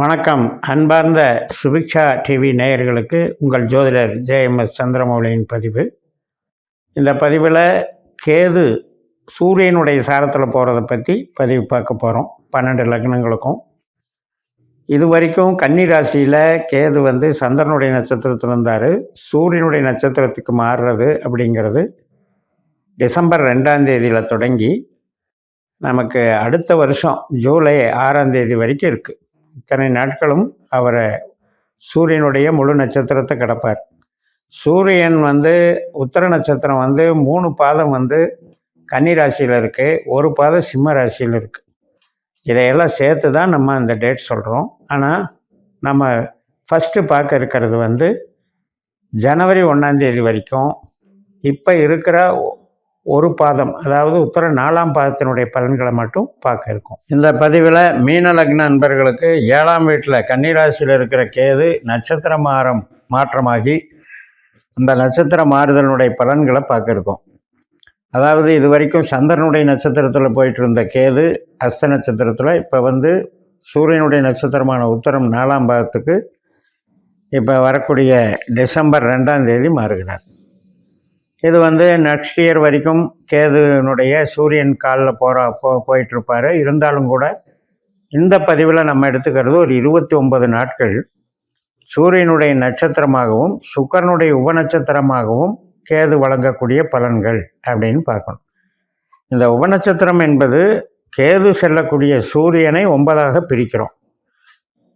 வணக்கம். அன்பார்ந்த சுபிக்ஷா டிவி நேயர்களுக்கு உங்கள் ஜோதிடர் ஜேஎம்எஸ் சந்திரமௌலியின் பதிவு. இந்த பதிவில் கேது சூரியனுடைய சாரத்தில் போகிறத பற்றி பதிவு பார்க்க போகிறோம் பன்னெண்டு லக்னங்களுக்கும். இது வரைக்கும் கன்னி ராசியில் கேது வந்து சந்திரனுடைய நட்சத்திரத்தில் இருந்தார். சூரியனுடைய நட்சத்திரத்துக்கு மாறுறது அப்படிங்கிறது டிசம்பர் ரெண்டாம் தேதியில் தொடங்கி நமக்கு அடுத்த வருஷம் ஜூலை ஆறாம் தேதி வரைக்கும் இருக்குது இத்தனை நாட்களும் அவரை சூரியனுடைய முழு நட்சத்திரத்தை கிடப்பார். சூரியன் வந்து உத்தர நட்சத்திரம் வந்து மூணு பாதம் வந்து கன்னி ராசியில் இருக்குது ஒரு பாதம் சிம்ம ராசியில் இருக்குது இதையெல்லாம் சேர்த்து தான் நம்ம அந்த டேட் சொல்கிறோம் ஆனால் நம்ம ஃபஸ்ட்டு பார்க்க இருக்கிறது வந்து ஜனவரி ஒன்றாந்தேதி வரைக்கும் இப்போ இருக்கிற ஒரு பாதம் அதாவது உத்தர நாலாம் பாதத்தினுடைய பலன்களை மட்டும் பார்க்க இருக்கும். இந்த பதிவில் மீன லக்ன நண்பர்களுக்கு ஏழாம் வீட்டில் கன்னிராசியில் இருக்கிற கேது நட்சத்திர மாறம் மாற்றமாகி அந்த நட்சத்திர மாறுதலினுடைய பலன்களை பார்க்க இருக்கும். அதாவது இது வரைக்கும் சந்திரனுடைய நட்சத்திரத்தில் போயிட்டு இருந்த கேது அஸ்த நட்சத்திரத்தில் இப்போ வந்து சூரியனுடைய நட்சத்திரமான உத்தரம் நாலாம் பாதத்துக்கு இப்போ வரக்கூடிய டிசம்பர் ரெண்டாம் தேதி மாறுகிறார். இது வந்து நெக்ஸ்ட் இயர் வரைக்கும் கேதுனுடைய சூரியன் காலில் போகிற போ போயிட்டுருப்பார். இருந்தாலும் கூட இந்த பதிவில் நம்ம எடுத்துக்கிறது ஒரு இருபத்தி ஒன்பது நாட்கள். சூரியனுடைய நட்சத்திரமாகவும் சுக்கரனுடைய உபநட்சத்திரமாகவும் கேது வழங்கக்கூடிய பலன்கள் அப்படின்னு பார்க்கணும். இந்த உபநட்சத்திரம் என்பது கேது செல்லக்கூடிய சூரியனை ஒன்பதாக பிரிக்கிறோம்.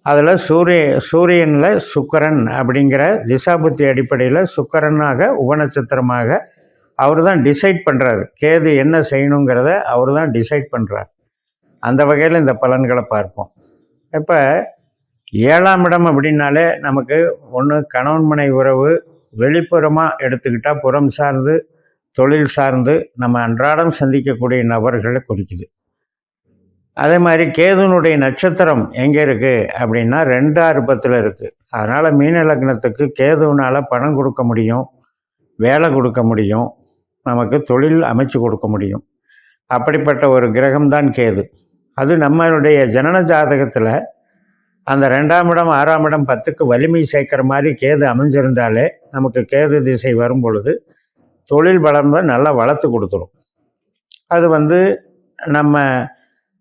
அதில் சூரிய சூரியனில் சுக்கரன் அப்படிங்கிற திசாபுத்தி அடிப்படையில் சுக்கரனாக உபநட்சத்திரமாக அவர் தான் டிசைட் பண்ணுறாரு கேது என்ன செய்யணுங்கிறத அவர் தான் டிசைட் பண்ணுறார் அந்த வகையில் இந்த பலன்களை பார்ப்போம். இப்போ ஏழாம் இடம் அப்படின்னாலே நமக்கு ஒன்று கணவன் மனை உறவு வெளிப்புறமாக எடுத்துக்கிட்டால் புறம் சார்ந்து தொழில் சார்ந்து நம்ம அன்றாடம் சந்திக்கக்கூடிய நபர்களை குறிக்குது. அதே மாதிரி கேதுனுடைய நட்சத்திரம் எங்கே இருக்குது அப்படின்னா ரெண்டு அறுபத்தில் இருக்குது அதனால் மீன லக்னத்துக்கு கேதுனால் பணம் கொடுக்க முடியும் வேலை கொடுக்க முடியும் நமக்கு தொழில் அமைச்சு கொடுக்க முடியும். அப்படிப்பட்ட ஒரு கிரகம்தான் கேது. அது நம்மளுடைய ஜனன ஜாதகத்தில் அந்த ரெண்டாம் இடம் ஆறாம் இடம் பத்துக்கு வலிமை சேர்க்குற மாதிரி கேது அமைஞ்சிருந்தாலே நமக்கு கேது திசை வரும் பொழுது தொழில் வளர்ந்து நல்லா வளர்த்து கொடுத்துரும். அது வந்து நம்ம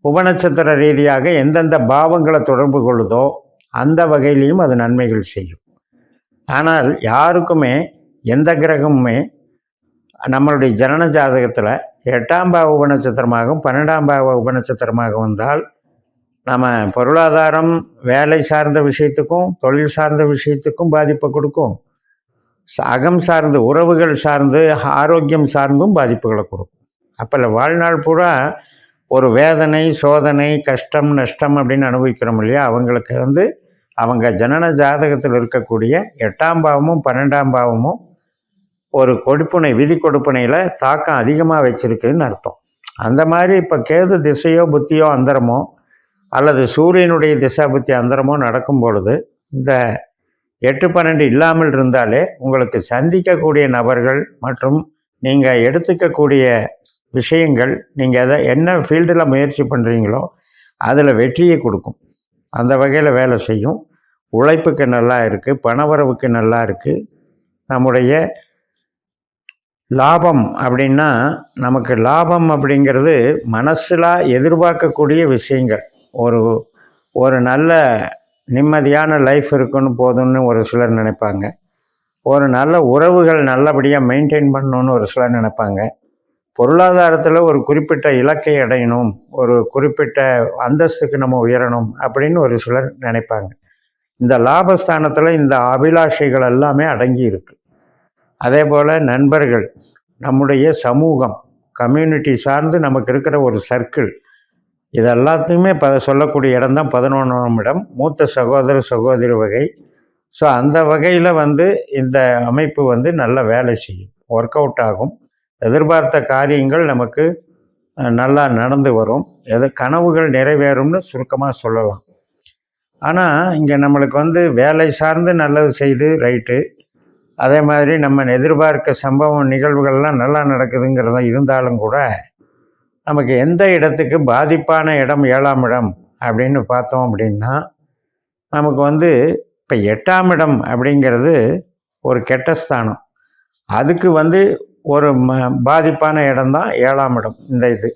உபநட்சத்திர ரீதியாக எந்தெந்த பாவங்களை தொடர்பு கொள்ளுதோ அந்த வகையிலையும் அது நன்மைகள் செய்யும். ஆனால் யாருக்குமே எந்த கிரகமுமே நம்மளுடைய ஜனன ஜாதகத்தில் எட்டாம் பாவ உபநட்சத்திரமாகவும் பன்னெண்டாம் பாவ உபநட்சத்திரமாக வந்தால் நம்ம பொருளாதாரம் வேலை சார்ந்த விஷயத்துக்கும் தொழில் சார்ந்த விஷயத்துக்கும் பாதிப்பை கொடுக்கும். அகம் சார்ந்து உறவுகள் சார்ந்து ஆரோக்கியம் சார்ந்தும் பாதிப்புகளை கொடுக்கும். அப்போ வாழ்நாள் பூரா ஒரு வேதனை சோதனை கஷ்டம் நஷ்டம் அப்படின்னு அனுபவிக்கிறோம் இல்லையா? அவங்களுக்கு வந்து அவங்க ஜனன ஜாதகத்தில் இருக்கக்கூடிய எட்டாம் பாவமும் பன்னெண்டாம் பாவமும் ஒரு கொடுப்புனை விதி கொடுப்புனையில் தாக்கம் அதிகமாக வச்சுருக்குன்னு அர்த்தம். அந்த மாதிரி இப்போ கேது திசையோ புத்தியோ அந்தரமோ அல்லது சூரியனுடைய திசா புத்தி அந்தரமோ நடக்கும் பொழுது இந்த எட்டு பன்னெண்டு இல்லாமல் இருந்தாலே உங்களுக்கு சந்திக்கக்கூடிய நபர்கள் மற்றும் நீங்கள் எடுத்துக்கக்கூடிய விஷயங்கள் நீங்கள் எதை என்ன ஃபீல்டில் முயற்சி பண்ணுறீங்களோ அதில் வெற்றியை கொடுக்கும். அந்த வகையில் வேலை செய்யும். உழைப்புக்கு நல்லா இருக்குது பணவரவுக்கு நல்லா இருக்குது நம்முடைய லாபம் அப்படின்னா நமக்கு லாபம் அப்படிங்கிறது மனசில் எதிர்பார்க்கக்கூடிய விஷயங்கள். ஒரு ஒரு நல்ல நிம்மதியான லைஃப் இருக்குன்னு போதும்னு ஒரு சிலர் நினைப்பாங்க. ஒரு நல்ல உறவுகள் நல்லபடியாக மெயின்டைன் பண்ணணுன்னு ஒரு சிலர் நினைப்பாங்க. பொருளாதாரத்தில் ஒரு குறிப்பிட்ட இலக்கை அடையணும் ஒரு குறிப்பிட்ட அந்தஸ்துக்கு நம்ம உயரணும் அப்படின்னு ஒரு சிலர் நினைப்பாங்க. இந்த லாபஸ்தானத்தில் இந்த அபிலாஷைகள் எல்லாமே அடங்கி இருக்கு. அதே போல் நண்பர்கள் நம்முடைய சமூகம் கம்யூனிட்டி சார்ந்து நமக்கு இருக்கிற ஒரு சர்க்கிள் இது எல்லாத்தையுமே ப சொல்லக்கூடிய இடம் தான் பதினொன்றாம் இடம் மூத்த சகோதர சகோதரி வகை. ஸோ அந்த வகையில் வந்து இந்த அமைப்பு வந்து நல்ல வேலை செய்யும் ஒர்க் அவுட் ஆகும். எதிர்பார்த்த காரியங்கள் நமக்கு நல்லா நடந்து வரும். எது கனவுகள் நிறைவேறும்னு சுருக்கமாக சொல்லலாம். ஆனால் இங்கே நம்மளுக்கு வந்து வேலை சார்ந்து நல்லது செய்து ரைட்டு. அதே மாதிரி நம்ம எதிர்பார்க்க சம்பவம் நிகழ்வுகள்லாம் நல்லா நடக்குதுங்கிறத இருந்தாலும் கூட நமக்கு எந்த இடத்துக்கு பாதிப்பான இடம் ஏழாம் இடம் அப்படின்னு பார்த்தோம் அப்படின்னா நமக்கு வந்து இப்போ எட்டாம் இடம் அப்படிங்கிறது ஒரு கெட்ட ஸ்தானம். அதுக்கு வந்து ஒரு ம பாதிப்பான இடம்தான் ஏழாம் இடம் இந்த இது.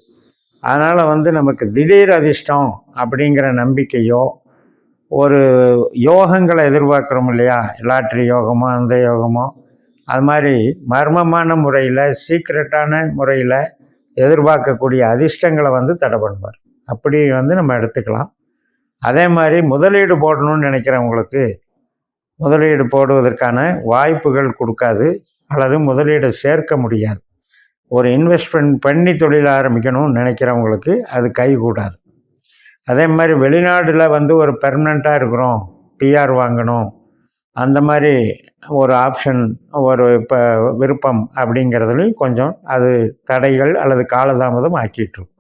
அதனால் வந்து நமக்கு திடீர் அதிர்ஷ்டம் அப்படிங்கிற நம்பிக்கையோ ஒரு யோகங்களை எதிர்பார்க்குறோம் இல்லையா? லாட்ரி யோகமோ அந்த யோகமோ அது மாதிரி மர்மமான முறையில் சீக்ரெட்டான முறையில் எதிர்பார்க்கக்கூடிய அதிர்ஷ்டங்களை வந்து தடை பண்ணுவார். அப்படி வந்து நம்ம எடுத்துக்கலாம். அதே மாதிரி முதலீடு போடணும்னு நினைக்கிறவங்களுக்கு முதலீடு போடுவதற்கான வாய்ப்புகள் கொடுக்காது. அல்லது முதலீடு சேர்க்க முடியாது. ஒரு இன்வெஸ்ட்மெண்ட் பண்ணி தொழில் ஆரம்பிக்கணும்னு நினைக்கிறவங்களுக்கு அது கைகூடாது. அதே மாதிரி வெளிநாட்டில் வந்து ஒரு பெர்மனண்ட்டாக இருக்கிறோம் பிஆர் வாங்கணும் அந்த மாதிரி ஒரு ஆப்ஷன் ஒரு இப்போ விருப்பம் அப்படிங்கிறதுலையும் கொஞ்சம் அது தடைகள் அல்லது காலதாமதம் ஆக்கிட்டுரும்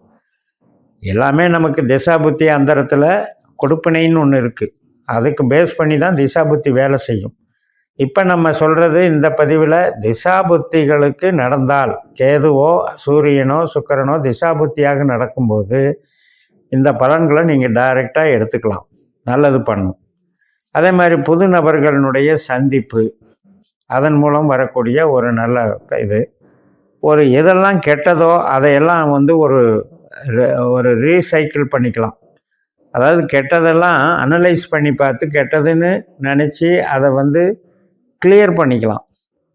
எல்லாமே நமக்கு திசா புத்தி அந்தரத்தில் கொடுப்பினைன்னு ஒன்று இருக்குது அதுக்கு பேஸ் பண்ணி தான் திசா புத்தி வேலை செய்யும். இப்போ நம்ம சொல்கிறது இந்த பதிவில் திசா புத்திகளுக்கு நடந்தால் கேதுவோ சூரியனோ சுக்கரனோ திசா புத்தியாக நடக்கும்போது இந்த பலன்களை நீங்கள் டைரெக்டாக எடுத்துக்கலாம். நல்லது பண்ணும். அதே மாதிரி புது நபர்களுடைய சந்திப்பு அதன் மூலம் வரக்கூடிய ஒரு நல்ல இது. ஒரு எதெல்லாம் கெட்டதோ அதையெல்லாம் வந்து ஒரு ஒரு ரீசைக்கிள் பண்ணிக்கலாம். அதாவது கெட்டதெல்லாம் அனலைஸ் பண்ணி பார்த்து கெட்டதுன்னு நினச்சி அதை வந்து கிளியர் பண்ணிக்கலாம்.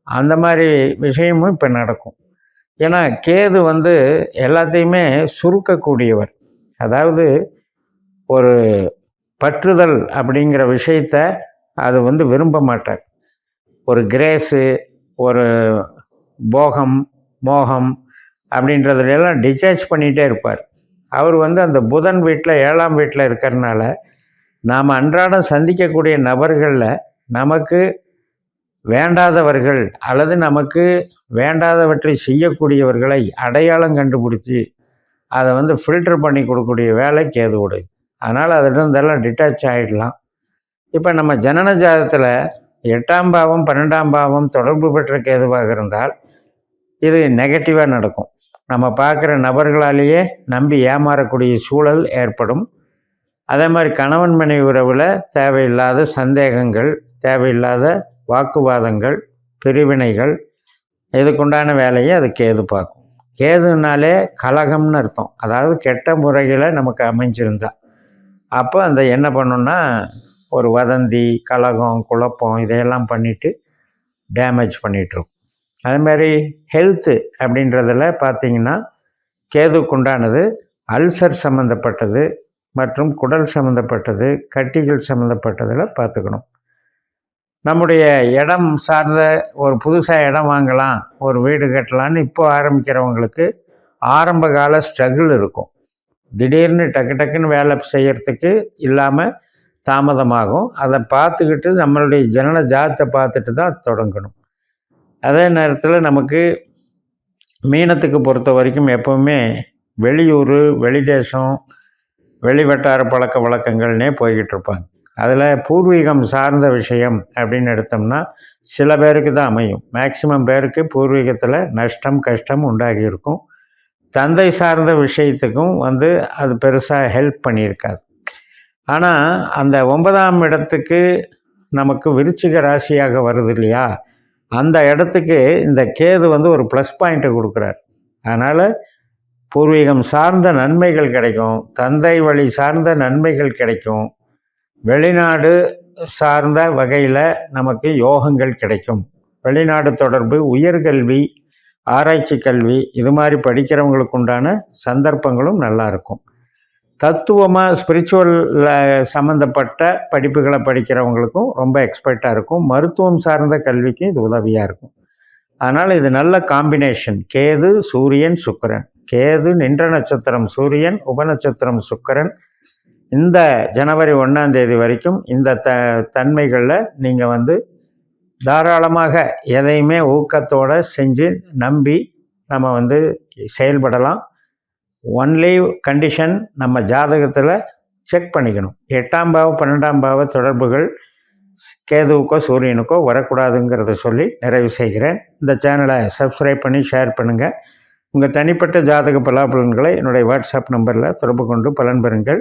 அந்த மாதிரி விஷயமும் இப்போ நடக்கும். ஏன்னா கேது வந்து எல்லாத்தையுமே சுருக்கக்கூடியவர். அதாவது ஒரு பற்றுதல் அப்படிங்கிற விஷயத்த அது வந்து விரும்ப மாட்டார். ஒரு கிரேஸு ஒரு போகம் மோகம் அப்படின்றதுலாம் டிச்சார்ஜ் பண்ணிகிட்டே இருப்பார். அவர் வந்து அந்த புதன் வீட்டில் ஏழாம் வீட்டில் இருக்கிறனால நாம் அன்றாடம் சந்திக்கக்கூடிய நபர்களில் நமக்கு வேண்டாதவர்கள் அல்லது நமக்கு வேண்டாதவற்றை செய்யக்கூடியவர்களை அடையாளம் கண்டுபிடிச்சி அதை வந்து ஃபில்டர் பண்ணி கொடுக்கக்கூடிய வேலை கேதுவோடு. அதனால் அதிலிருந்தெல்லாம் டிட்டாச் ஆகிடலாம் இப்போ நம்ம ஜனன ஜாதத்தில் எட்டாம் பாவம் பன்னெண்டாம் பாவம் தொடர்பு பெற்ற கேதுவாக இருந்தால் இது நெகட்டிவாக நடக்கும். நம்ம பார்க்குற நபர்களாலேயே நம்பி ஏமாறக்கூடிய சூழல் ஏற்படும். அதே மாதிரி கணவன் மனைவி உறவில் தேவையில்லாத சந்தேகங்கள் தேவையில்லாத வாக்குவாதங்கள் பிரிவினைகள் இதுக்குண்டான வேலையை அது கேது பார்க்கும். கேதுனாலே கலகம்னு அர்த்தம். அதாவது கெட்ட முறையில் நமக்கு அமைஞ்சிருந்தா. அப்போ அந்த என்ன பண்ணுன்னா ஒரு வதந்தி கலகம் குழப்பம் இதையெல்லாம் பண்ணிட்டு டேமேஜ் பண்ணிகிட்ருக்கும் அதுமாதிரி ஹெல்த்து அப்படின்றதில் பார்த்தீங்கன்னா கேதுக்குண்டானது அல்சர் சம்மந்தப்பட்டது மற்றும் குடல் சம்மந்தப்பட்டது கட்டிகள் சம்மந்தப்பட்டதில் பார்த்துக்கணும். நம்முடைய இடம் சார்ந்த ஒரு புதுசாக இடம் வாங்கலாம் ஒரு வீடு கட்டலான்னு இப்போ ஆரம்பிக்கிறவங்களுக்கு ஆரம்ப கால ஸ்ட்ரகிள் இருக்கும். திடீர்னு டக்கு டக்குன்னு வேலை செய்கிறதுக்கு இல்லாமல் தாமதமாகும். அதை பார்த்துக்கிட்டு நம்மளுடைய ஜனன ஜாத்தை பார்த்துட்டு தான் தொடங்கணும். அதே நேரத்தில் நமக்கு மீனத்துக்கு பொறுத்த வரைக்கும் எப்போவுமே வெளியூர் வெளிதேசம் வெளிவட்டார பழக்க வழக்கங்கள்னே போய்கிட்டு இருப்பாங்க. அதில் பூர்வீகம் சார்ந்த விஷயம் அப்படின்னு எடுத்தோம்னா சில பேருக்கு தான் அமையும். மேக்சிமம் பேருக்கு பூர்வீகத்தில் நஷ்டம் கஷ்டம் உண்டாகி இருக்கும். தந்தை சார்ந்த விஷயத்துக்கும் வந்து அது பெருசாக ஹெல்ப் பண்ணியிருக்காது. ஆனால் அந்த ஒன்பதாம் இடத்துக்கு நமக்கு விருச்சிக ராசியாக வருது இல்லையா? அந்த இடத்துக்கு இந்த கேது வந்து ஒரு ப்ளஸ் பாயிண்ட்டை கொடுக்குறார். அதனால் பூர்வீகம் சார்ந்த நன்மைகள் கிடைக்கும். தந்தை வழி சார்ந்த நன்மைகள் கிடைக்கும். வெளிநாடு சார்ந்த வகையில் நமக்கு யோகங்கள் கிடைக்கும். வெளிநாடு தொடர்பு உயர்கல்வி ஆராய்ச்சி கல்வி இது மாதிரி படிக்கிறவங்களுக்கு உண்டான சந்தர்ப்பங்களும் நல்லா இருக்கும். தத்துவமாக ஸ்பிரிச்சுவல் சம்மந்தப்பட்ட படிப்புகளை படிக்கிறவங்களுக்கும் ரொம்ப எக்ஸ்பர்ட்டாக இருக்கும். மருத்துவம் சார்ந்த கல்விக்கும் இது உதவியாக இருக்கும். அதனால் இது நல்ல காம்பினேஷன் கேது சூரியன் சுக்கிரன். கேது நின்ற நட்சத்திரம் சூரியன் உபநட்சத்திரம் சுக்கிரன். இந்த ஜனவரி ஒன்றாம் தேதி வரைக்கும் இந்த த தன்மைகளில் நீங்கள் வந்து தாராளமாக எதையுமே ஊக்கத்தோடு செஞ்சு நம்பி நம்ம வந்து செயல்படலாம். ஒன்லி கண்டிஷன் நம்ம ஜாதகத்தில் செக் பண்ணிக்கணும். எட்டாம் பாவ பன்னெண்டாம் பாவ தொடர்புகள் கேதுவுக்கோ சூரியனுக்கோ வரக்கூடாதுங்கிறத சொல்லி நிறைவு செய்கிறேன். இந்த சேனலை சப்ஸ்கிரைப் பண்ணி ஷேர் பண்ணுங்கள் உங்கள் தனிப்பட்ட ஜாதக பலாபலன்களை என்னுடைய வாட்ஸ்அப் நம்பரில் தொடர்பு கொண்டு பலன் பெறுங்கள்.